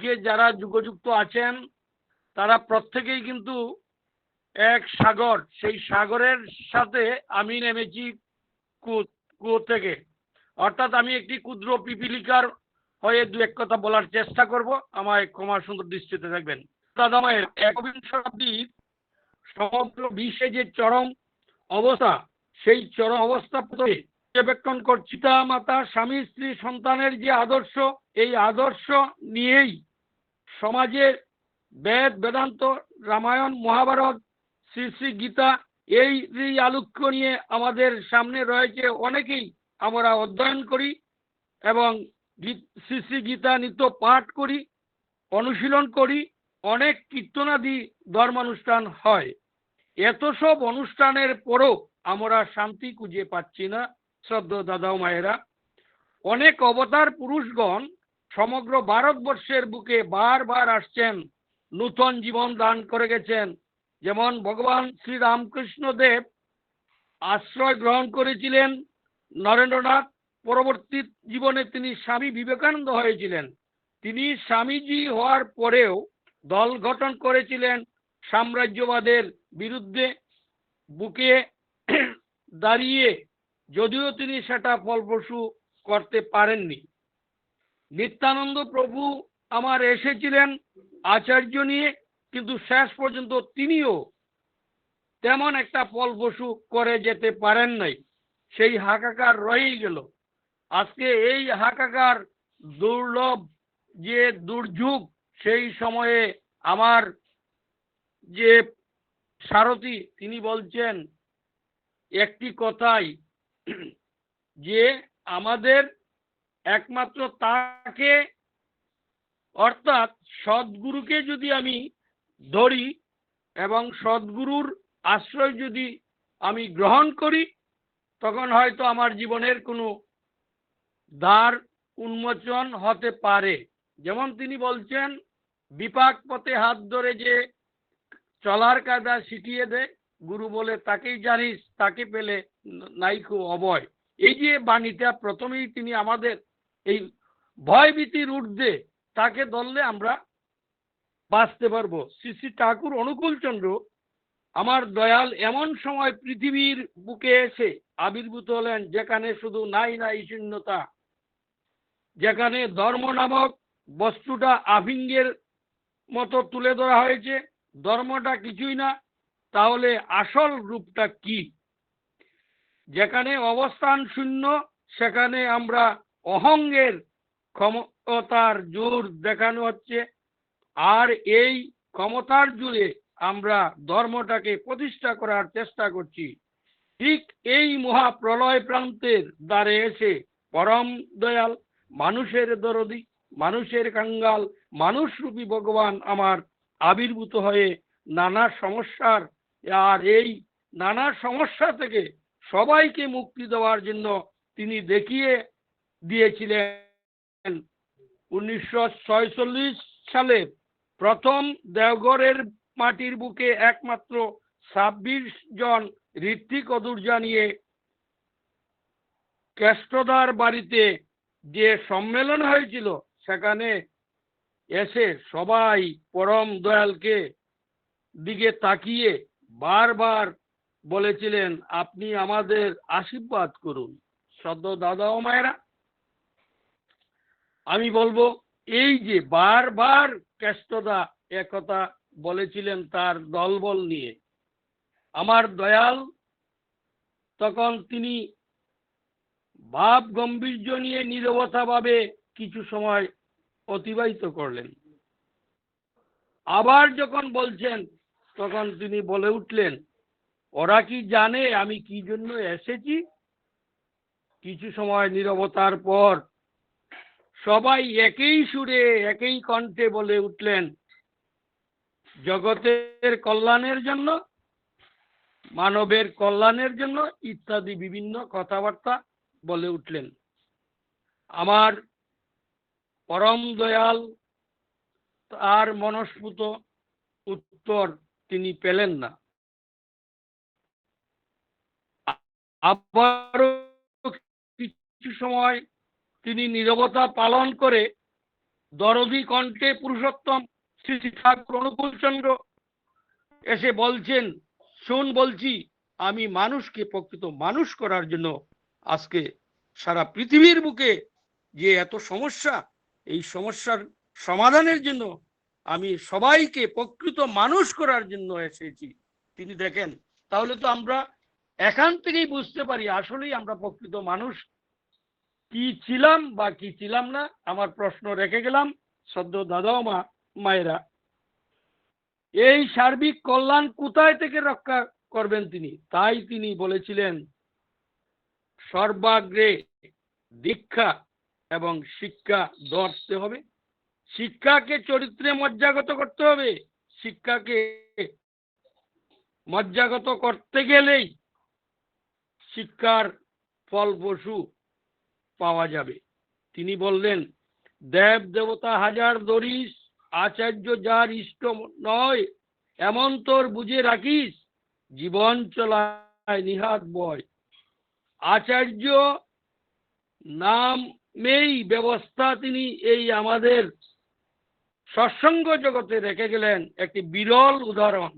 ফেসবুকে যারা যুগযুক্ত আছেন, তারা প্রত্যেকেই কিন্তু এক সাগর। সেই সাগরের সাথে আমি নেমেছি কুয়ো থেকে। অর্থাৎ আমি একটি ক্ষুদ্র পিপিলিকার হয়ে দু এক কথা বলার চেষ্টা করব। আমায় ক্ষমা সুন্দর দৃষ্টিতে থাকবেন। দাদামায়ের একবিংশ শতাব্দীর সমগ্র বিশ্বে যে চরম অবস্থা, সেই চরম অবস্থা পর্যবেক্ষণ করছি। পিতা মাতা স্বামী, স্ত্রী, সন্তানের যে আদর্শ, এই আদর্শ নিয়েই সমাজে বেদ, বেদান্ত, রামায়ণ, মহাভারত, শ্রী শ্রী গীতা, এই আলোক্য নিয়ে আমাদের সামনে রয়েছে অনেকেই আমরা অধ্যয়ন করি এবং শ্রী শ্রী গীতা নিত্য পাঠ করি, অনুশীলন করি, অনেক কীর্তনাদি ধর্মানুষ্ঠান হয়। এত সব অনুষ্ঠানের পরও আমরা শান্তি খুঁজে পাচ্ছি না, শ্রদ্ধ দাদা মায়েরা। অনেক অবতার পুরুষগণ সমগ্র ভারতবর্ষের বুকে বারবার আসছেন, নূতন জীবন দান করে গেছেন। যেমন ভগবান শ্রী রামকৃষ্ণ দেব আশ্রয় গ্রহণ করেছিলেন, নরেন্দ্রনাথ পরবর্তী জীবনে তিনি স্বামী বিবেকানন্দ হয়েছিলেন। তিনি স্বামীজি হওয়ার পরেও দল গঠন করেছিলেন সাম্রাজ্যবাদের বিরুদ্ধে। বুকে দাঁড়িয়ে যদিও তিনি সেটা ফলপ্রসূ করতে পারেননি। নিত্যানন্দ প্রভু আমার এসেছিলেন আচার্য নিয়ে, কিন্তু শেষ পর্যন্ত তিনিও তেমন একটা ফলপ্রসূ করে যেতে পারেন নাই। সেই হাকাকার রয়েই গেল। আজকে এই হাকাকার দুর্লভ, যে দুর্যোগ, সেই সময়ে আমার যে সারথী, তিনি বলছেন, একটি কথাই, যে আমাদের একমাত্র তাকে, অর্থাৎ সদ্গুরুকে যদি আমি ধরি এবং সদ্গুরুর আশ্রয় যদি আমি গ্রহণ করি, তখন হয়তো আমার জীবনের কোনো দ্বার উন্মোচন হতে পারে। যেমন তিনি বলছেন, বিপাক পথে হাত ধরে যে চলার কাদা ছিটিয়ে দে, গুরু বলে, তাকেই জানিস, তাকে পেলে নাইকো অবয় এই যে বাণীটা প্রথমেই তিনি আমাদের এই ভয়ভীতির ঊর্ধ্বে তাকে ধরলে আমরা বাঁচতে পারব। শ্রী শ্রী ঠাকুর অনুকূলচন্দ্র আমার দয়াল, এমন সময় পৃথিবীর বুকে এসে আবির্ভূত হলেন, যেখানে শুধু নাই নাই শূন্যতা, যেখানে ধর্ম নামক বস্তুটা আভিঙ্গের মতো তুলে ধরা হয়েছে। ধর্মটা কিছুই না, তাহলে আসল রূপটা কি? যেখানে অবস্থান শূন্য, সেখানে আমরা অহঙ্গের ক্ষমতার জোর দেখানো হচ্ছে। আর এই ক্ষমতার জুড়ে আমরা ধর্মটাকে প্রতিষ্ঠা করার চেষ্টা করছি। ঠিক এই মহাপ্রলয় প্রান্তের দ্বারে এসে পরম দয়াল, মানুষের দরদি, মানুষের কাঙ্গাল মানুষরূপী ভগবান আমার আবির্ভূত হয়ে নানা সমস্যার, আর এই নানা সমস্যা থেকে সবাইকে মুক্তি দেওয়ার জন্য তিনি দেখিয়ে দিয়েছিলেন। উনিশশো সালে প্রথম দেওঘরের মাটির বুকে একমাত্র ছাব্বিশ জন ঋত্বিক অদূর্জা নিয়ে কেষ্টদার বাড়িতে যে সম্মেলন হয়েছিল, সেখানে এসে সবাই পরম দয়ালকে দিকে তাকিয়ে বারবার বলেছিলেন, আপনি আমাদের আশীর্বাদ করুন। সদ্য দাদা ও মায়েরা আমি বলব, এই যে বারবার কেষ্টদা একথা বলেছিলেন তার দলবল নিয়ে, আমার দয়াল, তখন তিনি ভাব গম্ভীর্য নিয়ে নীরবতাভাবে কিছু সময় অতিবাহিত করলেন। আবার যখন বলছেন, তখন তিনি বলে উঠলেন, ওরা কি জানে আমি কি জন্য এসেছি? কিছু সময় নীরবতার পর সবাই একই সুরে, একই কণ্ঠে বলে উঠলেন, জগতের কল্যাণের জন্য, মানবের কল্যাণের জন্য ইত্যাদি বিভিন্ন কথাবার্তা বলে উঠলেন। আমার পরম দয়াল তার মনস্ফুত উত্তর তিনি পেলেন না। আবারও কিছু সময় তিনি নীরবতা পালন করে দরদি কণ্ঠে পুরুষোত্তম শ্রী ঠাকুর অনুকূল চন্দ্র এসে বলছেন, শোন বলছি, আমি মানুষকে প্রকৃত মানুষ করার জন্য আজকে সারা পৃথিবীর বুকে যে এত সমস্যা, এই সমস্যার সমাধানের জন্য আমি সবাইকে প্রকৃত মানুষ করার জন্য এসেছি। তিনি দেখেন, তাহলে তো আমরা এখান থেকেই বুঝতে পারি, আসলেই আমরা প্রকৃত মানুষ কি ছিলাম বা কি ছিলাম না, আমার প্রশ্ন রেখে গেলাম সদ্য দাদা মা, মায়েরা। এই সার্বিক কল্যাণ কোথায় থেকে রক্ষা করবেন তিনি? তাই তিনি বলেছিলেন, সর্বাগ্রে দীক্ষা এবং শিক্ষা ধরতে হবে। শিক্ষাকে চরিত্রে মজ্জাগত করতে হবে। শিক্ষাকে মজ্জাগত করতে গেলেই শিক্ষার ফলপ্রসূ পাওয়া যাবে। তিনি বললেন দেব দেবতা হাজার দরিস, আচার্য যার ইষ্ট নয়, এমন তোর বুঝে রাখিস, জীবন চলায় নিহাত বয়। আচার্য নামেই ব্যবস্থা তিনি এই আমাদের সৎসঙ্গ জগতে রেখে গেলেন। একটি বিরল উদাহরণ।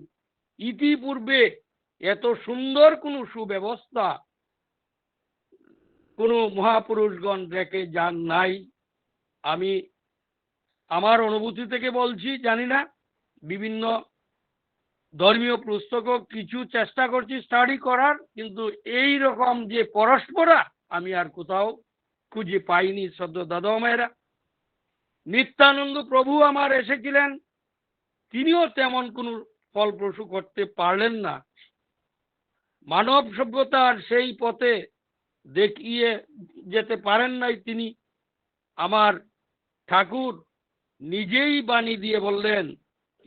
ইতিপূর্বে এত সুন্দর কোনো সুব্যবস্থা কোনো মহাপুরুষগণ রেখে যান নাই। আমি আমার অনুভূতি থেকে বলছি, জানি না, বিভিন্ন ধর্মীয় পুস্তকও কিছু চেষ্টা করছি স্টাডি করার, কিন্তু এই রকম যে পরস্পরা, আমি আর কোথাও খুঁজে পাইনি সদ্য দাদা মায়েরা। নিত্যানন্দ প্রভু আমার এসেছিলেন, তিনিও তেমন কোনো ফলপ্রসূ করতে পারলেন না। মানব সভ্যতার সেই পথে দেখিয়ে যেতে পারেন নাই তিনি। আমার ঠাকুর নিজেই বাণী দিয়ে বললেন,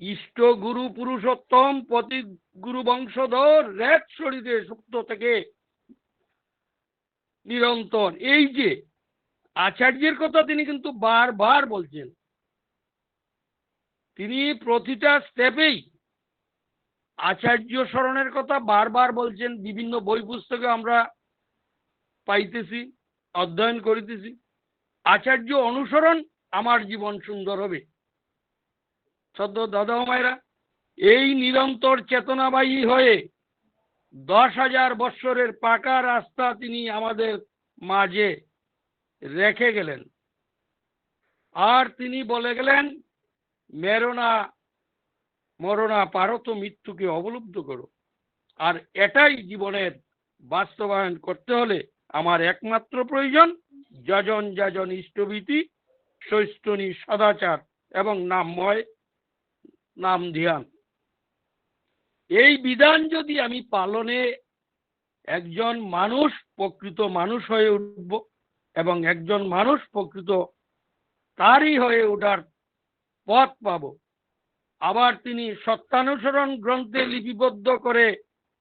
ইষ্ট গুরু পুরুষোত্তম, পতি গুরু বংশধর, রেত শরীরে সুপ্ত থেকে নিরন্তর। এই যে আচার্যের কথা তিনি কিন্তু বারবার বলছেন। তিনি প্রতিটা স্টেপেই আচার্য স্মরণের কথা বারবার বলছেন। বিভিন্ন বই পুস্তকে আমরা পাইতেছি, অধ্যয়ন করিতেছি। আচার্য অনুসরণ আমার জীবন সুন্দর হবে। সদ্য দাদা মায়েরা, এই নিরন্তর চেতনাবাহী হয়ে দশ হাজার বৎসরের পাকা রাস্তা তিনি আমাদের মাঝে রেখে গেলেন। আর তিনি বলে গেলেন, মেরোনা মরণা পারত মৃত্যুকে অবলুব্ধ করো। আর এটাই জীবনের বাস্তবায়ন করতে হলে আমার একমাত্র প্রয়োজন, যজন যজন ইষ্টভীতি, সৈষ্টনী সদাচার এবং নামময়, নাম ধ্যান। এই বিধান যদি আমি পালনে একজন মানুষ প্রকৃত মানুষ হয়ে উঠব এবং একজন মানুষ প্রকৃত তারই হয়ে ওঠার পথ পাব, আবার তিনি সত্যানুসরণ গ্রন্থে লিপিবদ্ধ করে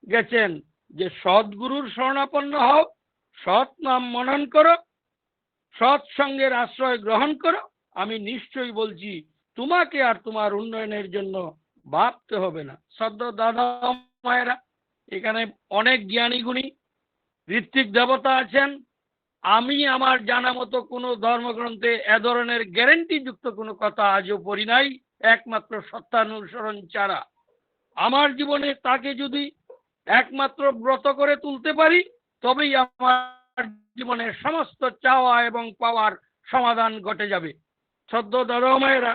গেছেন যে সদ্গুরুর শরণাপন্ন হও সৎ নাম মনন করো সৎসঙ্গের আশ্রয় গ্রহণ করো। আমি নিশ্চয়ই বলছি, তোমাকে আর তোমার উন্নয়নের জন্য ভাবতে হবে না। সদ্য দাদা মায়েরা, এখানে অনেক জ্ঞানী গুণী, ঋত্বিক দেবতা আছেন। আমি আমার জানা মতো কোনো ধর্মগ্রন্থে এ ধরনের গ্যারেন্টি যুক্ত কোনো কথা আজও পড়ি নাই, একমাত্র সত্যানুসরণ ছাড়া। আমার জীবনে তাকে যদি একমাত্র ব্রত করে তুলতে পারি তবেই আমার জীবনের সমস্ত চাওয়া এবং পাওয়ার সমাধান ঘটে যাবে। সদ্য দাদা মায়েরা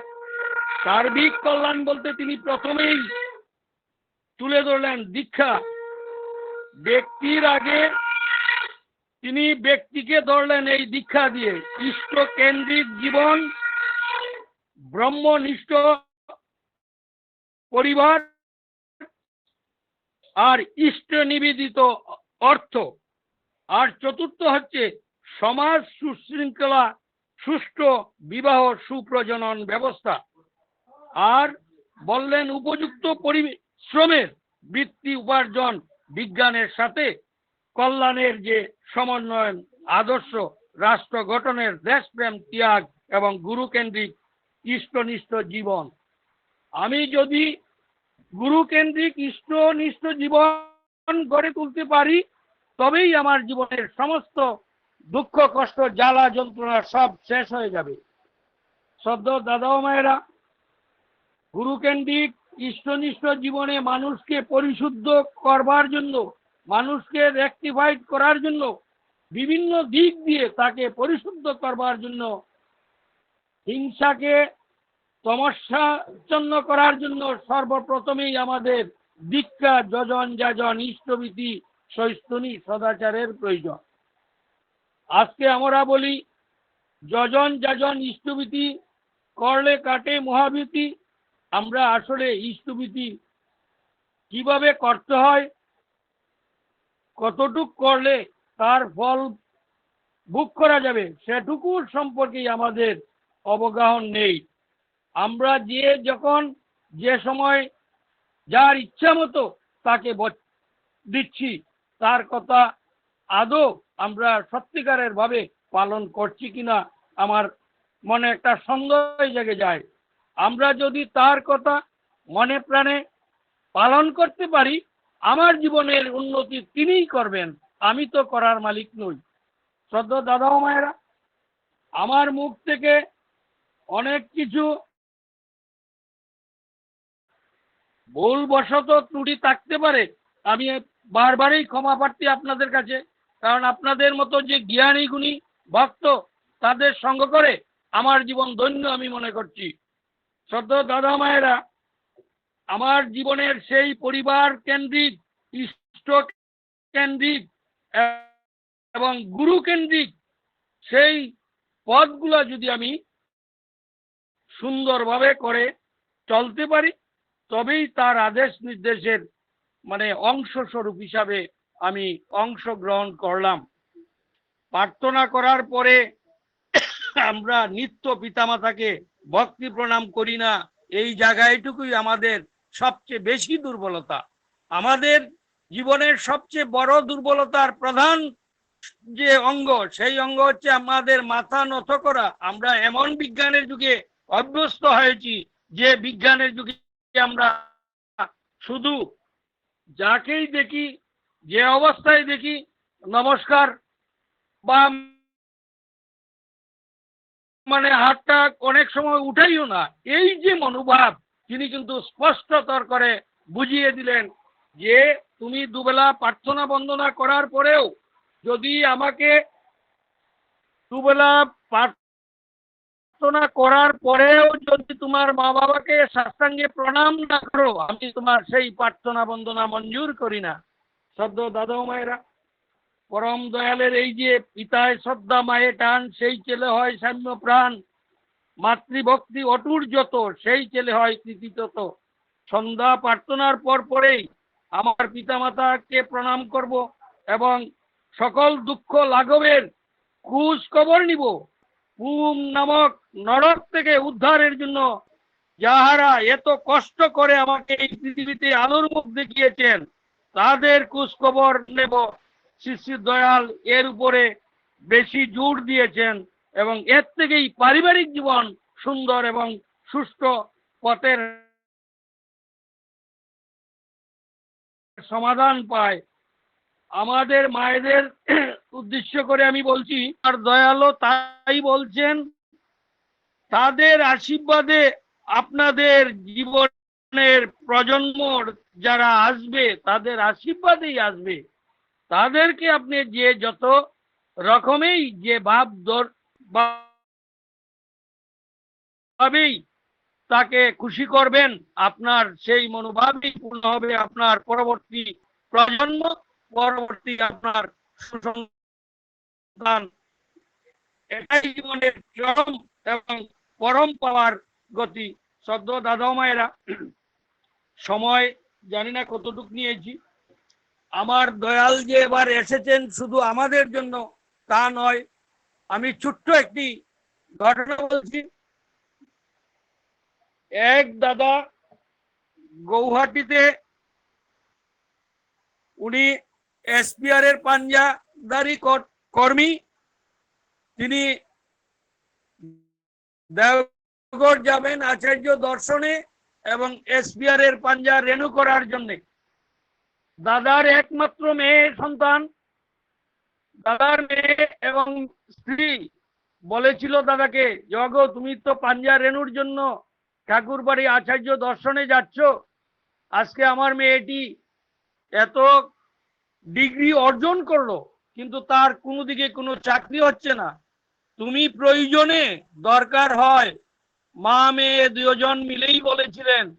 সার্বিক কল্যাণ বলতে তিনি প্রথমেই তুলে ধরলেন দীক্ষা। ব্যক্তির আগে তিনি ব্যক্তিকে ধরলেন এই দীক্ষা দিয়ে। ইষ্ট কেন্দ্রিক জীবন, ব্রহ্মনিষ্ঠ পরিবার আর ইষ্ট নিবেদিত অর্থ। আর চতুর্থ হচ্ছে সমাজ সুশৃঙ্খলা, সুষ্ঠু বিবাহ সুপ্রজনন ব্যবস্থা। আর বললেন উপযুক্ত পরিশ্রমের বৃত্তি উপার্জন বিজ্ঞানের সাথে কল্যাণের যে সমন্বয়ন, আদর্শ রাষ্ট্র গঠনের দেশপ্রেম, ত্যাগ এবং গুরুকেন্দ্রিক ইষ্টনিষ্ঠ জীবন। আমি যদি গুরুকেন্দ্রিক ইষ্টনিষ্ঠ জীবন গড়ে তুলতে পারি তবেই আমার জীবনের সমস্ত দুঃখ, কষ্ট, জ্বালা, যন্ত্রণা সব শেষ হয়ে যাবে। সদ্য দাদা মায়েরা গুরুকেন্দ্রিক ইষ্টনিষ্ঠ জীবনে মানুষকে পরিশুদ্ধ করবার জন্য, মানুষকে রেক্টিফাইড করার জন্য, বিভিন্ন দিক দিয়ে তাকে পরিশুদ্ধ করবার জন্য, হিংসাকে তমস্যাচ্ছন্ন করার জন্য সর্বপ্রথমেই আমাদের দীক্ষা, যজন, যাজন, ইষ্টভীতি সৈস্তনী সদাচারের প্রয়োজন। আজকে আমরা বলি, যজন যাজন ইষ্টভীতি, করলে কাটে মহাভীতি, আমরা আসলে ইষ্টভীতি কীভাবে করতে হয়, কতটুক করলে তার ফল ভোগ করা যাবে, সেটুকুর সম্পর্কেই আমাদের অবগাহন নেই। আমরা যে যখন যে সময় যার ইচ্ছা মতো তাকে দিচ্ছি তার কথা আদৌ আমরা সত্যিকারের ভাবে পালন করছি কিনা আমার মনে একটা সন্দেহ জেগে যায়। আমরা যদি তার কথা মনে প্রাণে পালন করতে পারি, আমার জীবনের উন্নতি তিনিই করবেন, আমি তো করার মালিক নই। শ্রদ্ধ দাদা মায়েরা, আমার মুখ থেকে অনেক কিছু ভুলবশত ত্রুটি থাকতে পারে, আমি বারবারই ক্ষমা প্রার্থী আপনাদের কাছে, কারণ আপনাদের মতো যে জ্ঞানী গুণী ভক্ত তাদের সঙ্গ করে আমার জীবন ধন্য আমি মনে করছি। শ্রদ্ধ দাদা মায়েরা, আমার জীবনের সেই পরিবার কেন্দ্রিক, ইষ্ট কেন্দ্রিক এবং গুরু কেন্দ্রিক, সেই পথগুলো যদি আমি সুন্দরভাবে করে চলতে পারি, তবেই তার আদেশ নির্দেশের মানে অংশ স্বরূপ হিসাবে আমি অংশগ্রহণ করলাম। প্রার্থনা করার পরে আমরা নিত্য পিতামাতাকে ভক্তি প্রণাম করি না, এই জায়গায়টুকুই আমাদের সবচেয়ে বেশি দুর্বলতা। আমাদের জীবনের সবচেয়ে বড় দুর্বলতার প্রধান যে অঙ্গ, সেই অঙ্গ হচ্ছে আমাদের মাথা নত করা। আমরা এমন বিজ্ঞানের যুগে অভ্যস্ত হয়েছি যে বিজ্ঞানের যুগে আমরা শুধু যাকেই দেখি, যে অবস্থায় দেখি, নমস্কার, বা মানে হাতটা অনেক সময় উঠাইও না। এই যে মনোভাব, তিনি কিন্তু স্পষ্টতর করে বুঝিয়ে দিলেন যে, তুমি দুবেলা প্রার্থনা বন্দনা করার পরেও যদি আমাকে দুবেলা প্রার্থনা করার পরেও যদি তোমার মা বাবাকে সাষ্টাঙ্গে প্রণাম না করো, আমি তোমার সেই প্রার্থনা বন্দনা মঞ্জুর করি না। সদ্য দাদা মায়েরা, পরম দয়ালের এই যে পিতায় শ্রদ্ধা মায়ে টান, সেই ছেলে হয় সাম্য প্রাণ মাতৃভক্তি অটুর যত, সেই ছেলে হয় কৃতিতত সন্ধ্যা প্রার্থনার পর পরেই আমার পিতামাতাকে প্রণাম করব এবং সকল দুঃখ লাঘবের খোঁজ খবর নিব। পুম নামক নরক থেকে উদ্ধারের জন্য যাহারা এত কষ্ট করে আমাকে এই পৃথিবীতে আলোর মুখ দেখিয়েছেন, তাদের খোঁজ খবর নেব। শ্রী দয়াল এর উপরে বেশি জোর দিয়েছেন এবং এর থেকেই পারিবারিক জীবন সুন্দর এবং সুষ্ঠু পথের সমাধান পায়। আমাদের মায়েদের উদ্দেশ্য করে আমি বলছি, আর দয়ালো তাই বলছেন, তাদের আশীর্বাদে আপনাদের জীবনের প্রজন্ম যারা আসবে, তাদের আশীর্বাদেই আসবে। তাদেরকে আপনি যে যত রকমেই যে ভাব দর ভাবেই তাকে খুশি করবেন, আপনার সেই মনোভাবই পূর্ণ হবে, আপনার পরবর্তী প্রজন্ম পরবর্তী আপনার সুসন্তান এটাই জীবনের চরম এবং পরম পাওয়ার গতি। সদ্য দাদা মায়েরা সময় জানি না কতটুক নিয়েছি। আমার দয়াল যে এবার এসেছেন শুধু আমাদের জন্য তা নয়, আমি ছোট্ট একটি ঘটনা বলছি। এক দাদা গৌহাটিতে উনি এসপিআর এর পাঞ্জাদারি কর- কর্মী, তিনি দেওগড় যাবেন আচার্য দর্শনে এবং এসপিআর এর পাঞ্জা রেনু করার জন্যে। দাদার একমাত্র মেয়ে সন্তান, দাদার মেয়ে এবং স্ত্রী। বলেছিল দাদাকে, জগ, তুমি তো পাঞ্জা রেণুর জন্য ঠাকুর বাড়ি আচার্য দর্শনে যাচ্ছ। আজকে আমার মেয়েটি এত ডিগ্রি অর্জন করল, কিন্তু তার কোনো দিকে কোনো চাকরি হচ্ছে না। তুমি প্রয়োজনে দরকার হয়, মা মেয়ে দুজন মিলেই বলেছিলেন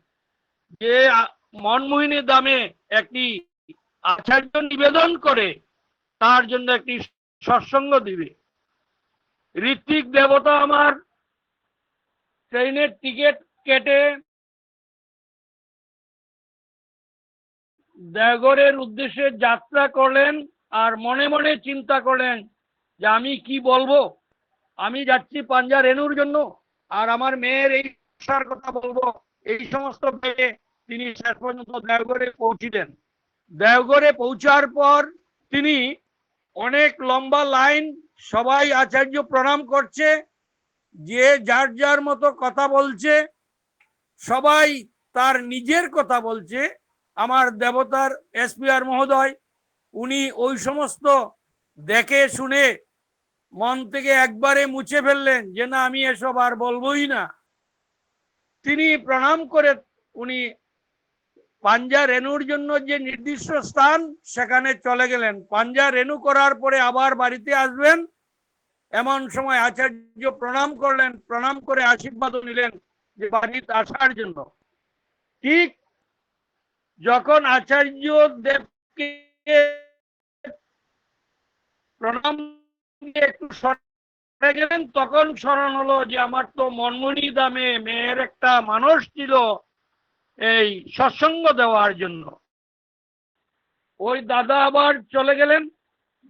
যে আ- মনমোহিনী দামে একটি আচার্য নিবেদন করে, তার জন্য একটি সৎসঙ্গ দিবে। ঋত্বিক দেবতা আমার ট্রেনের টিকিট কেটে দেগরের উদ্দেশ্যে যাত্রা করলেন আর মনে মনে চিন্তা করলেন যে আমি কি বলব? আমি যাচ্ছি পাঞ্জা রেনুর জন্য আর আমার মেয়ের এই কথা বলব। এই সমস্ত ভেবে তিনি শেষ পর্যন্ত দেওঘরে পৌঁছিলেন। দেওঘরে পৌঁছার পর তিনি অনেক লম্বা লাইন সবাই আচার্য প্রণাম করছে, যে যার যার মতো কথা বলছে, সবাই তার নিজের কথা বলছে। আমার দেবতার এসপিআর মহোদয়, উনি ওই সমস্ত দেখে শুনে মন থেকে একবারে মুছে ফেললেন যে না, আমি এসব আর বলবোই না। তিনি প্রণাম করে উনি পাঞ্জা রেণুর জন্য যে নির্দিষ্ট স্থান, সেখানে চলে গেলেন। পাঞ্জা রেণু করার পরে আবার বাড়িতে আসবেন। এমন সময় আচার্য প্রণাম করলেন, প্রণাম করে আশীর্বাদও নিলেন যে বাড়িতে আসার জন্য। ঠিক যখন আচার্য দেবকে প্রণাম একটু সরে গেলেন, তখন স্মরণ হলো যে আমার তো মনমণি দামে মেয়ের একটা মানুষ ছিল এই সৎসঙ্গ দেওয়ার জন্য। ওই দাদা আবার চলে গেলেন,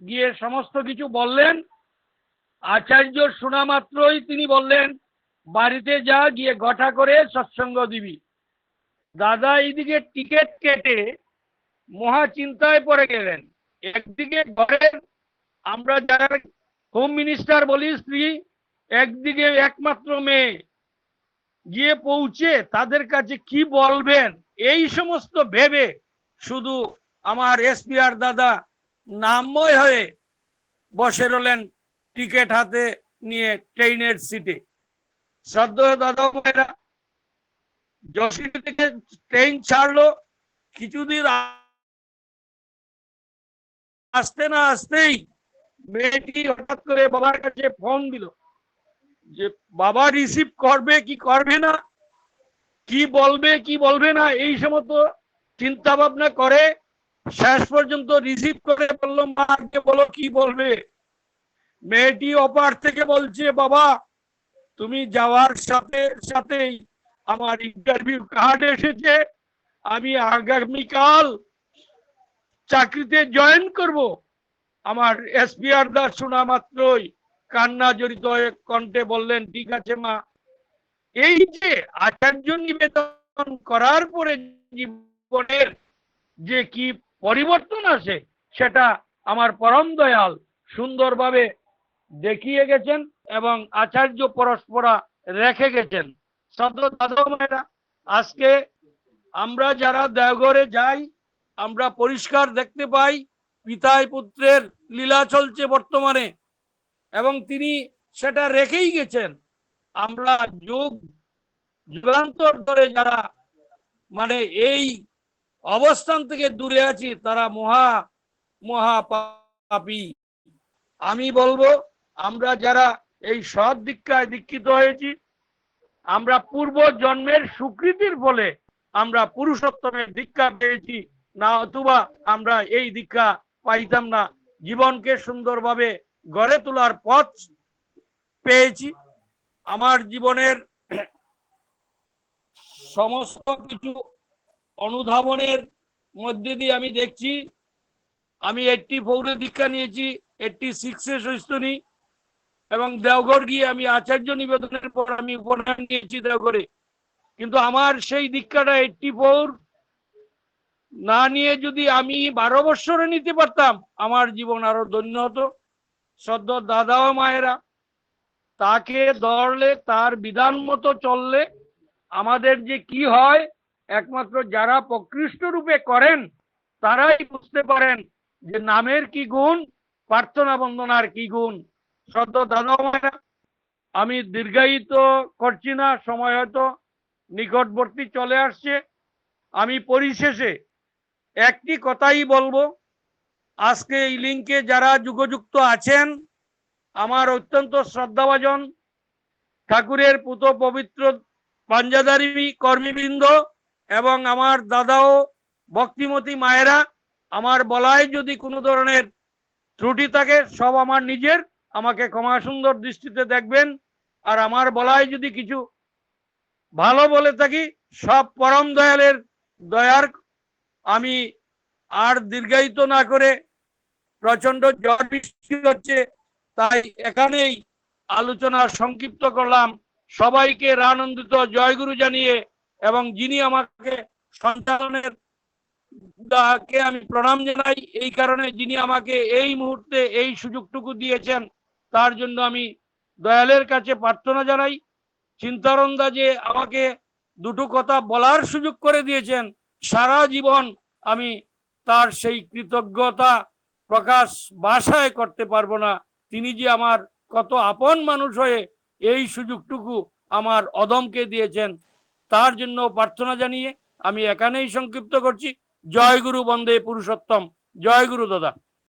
গিয়ে সমস্ত কিছু বললেন। আচার্য শোনা মাত্রই তিনি বললেন, বাড়িতে যা গিয়ে গঠা করে সৎসঙ্গ দিবি। দাদা, এইদিকে টিকিট কেটে মহা চিন্তায় পড়ে গেলেন। একদিকে ঘরের, আমরা যারা হোম মিনিস্টার বলি, স্ত্রী, একদিকে একমাত্র মেয়ে। গিয়ে পৌঁছে তাদের কাছে কি বলবেন? এই সমস্ত ভেবে শুধু আমার এসপিআর দাদা নামময় হয়ে বসে রলেন টিকিট হাতে নিয়ে ট্রেনের সিটে। শ্রদ্ধ দাদা ভাইরা যশোর থেকে ট্রেন ছাড়লো, কিছুদিন আসতে না আসতেই মেয়েটি হঠাৎ করে বাবার কাছে ফোন দিল, যে বাবা রিসিভ করবে কি করবে না, কি বলবে কি বলবে না, এই সমস্ত চিন্তা ভাবনা করে শেষ পর্যন্ত রিসিভ করে বলল, মা আজকে বলো কি বলবে? মেয়েটি অপার থেকে বলছে, বাবা, তুমি যাওয়ার সাথে, সাথেই আমার ইন্টারভিউ কার্ড এসেছে। আমি আগামীকাল চাকরিতে জয়েন করব। আমার এসপিআর দাস শোনা মাত্রই কান্না জড়িত কণ্ঠে বললেন, ঠিক আছে মা। এই যে আচার্য নিবেদন করার পরে জীবনের যে কি পরিবর্তন আসে, সেটা আমার পরম দয়াল সুন্দরভাবে দেখিয়ে গেছেন এবং আচার্য পরস্পরা রেখে গেছেন। আজকে আমরা যারা দেওঘরে যাই, আমরা পরিষ্কার দেখতে পাই পিতায় পুত্রের লীলা চলছে বর্তমানে এবং তিনি সেটা রেখেই গেছেন। আমরা যুগ যুগান্তর ধরে যারা মানে এই অবস্থান থেকে দূরে আছি, তারা মহা মহা পাপী আমি বলব, আমরা যারা এই সৎ দীক্ষায় দীক্ষিত হয়েছি আমরা পূর্ব জন্মের স্বীকৃতির ফলে আমরা পুরুষোত্তমের দীক্ষা পেয়েছি, না অথবা আমরা এই দীক্ষা পাইতাম না। জীবনকে সুন্দরভাবে গড়ে তোলার পথ পেয়েছি। আমার জীবনের সমস্ত কিছু অনুধাবনের মধ্যে দিয়ে আমি দেখছি। আমি এইটটি ফোরে দীক্ষা নিয়েছি এইটটি সিক্সে সৈস্তনী এবং দেওঘর গিয়ে আমি আচার্য নিবেদনের পর আমি উপনয়ন নিয়েছি দেওঘরে। কিন্তু আমার সেই দীক্ষাটা এইটটি ফোর না নিয়ে যদি আমি বারো বৎসরে নিতে পারতাম, আমার জীবন আরও ধন্য হতো। সদ্য দাদা ও মায়েরা, তাকে ধরলে তার বিধান মতো চললে আমাদের যে কি হয়, একমাত্র যারা প্রকৃষ্ট রূপে করেন, তারাই বুঝতে পারেন যে নামের কি গুণ, প্রার্থনা বন্দনার কি গুণ। সদ্য দাদা আমি দীর্ঘায়িত করছি না, সময় হয়তো নিকটবর্তী চলে আসছে। আমি পরিশেষে একটি কথাই বলব। আজকে এই লিঙ্কে যারা যুগযুক্ত আছেন, আমার অত্যন্ত শ্রদ্ধাভাজন ঠাকুরের পুত পবিত্র পাঞ্জাদারি কর্মীবৃন্দ এবং আমার দাদাও ভক্তিমতী মায়েরা, আমার বলায় যদি কোনো ধরনের ত্রুটি থাকে, সব আমার নিজের। আমাকে ক্ষমা সুন্দর দৃষ্টিতে দেখবেন, আর আমার বলায় যদি কিছু ভালো বলে থাকি, সব পরম দয়ালের দয়ার আমি আর দীর্ঘায়িত না করে প্রচণ্ড ঝড় বৃষ্টি হচ্ছে, তাই এখানেই আলোচনা সংক্ষিপ্ত করলাম। সবাইকে রানন্দিত জয়গুরু জানিয়ে, এবং যিনি আমাকে সঞ্চালনের আমি প্রণাম জানাই, এই কারণে যিনি আমাকে এই মুহূর্তে এই সুযোগটুকু দিয়েছেন তার জন্য আমি দয়ালের কাছে প্রার্থনা জানাই। চিন্তারন্দা যে আমাকে দুটো কথা বলার সুযোগ করে দিয়েছেন, সারা জীবন আমি তার সেই কৃতজ্ঞতা প্রকাশ বাসায় করতে পারব না। তিনি যে আমার কত আপন মানুষ হয়ে এই সুযোগটুকু আমার অদমকে দিয়েছেন, তার জন্য প্রার্থনা জানিয়ে আমি এখানেই সংক্ষিপ্ত করছি। জয় গুরু বন্দে পুরুষোত্তম। জয় গুরু দাদা।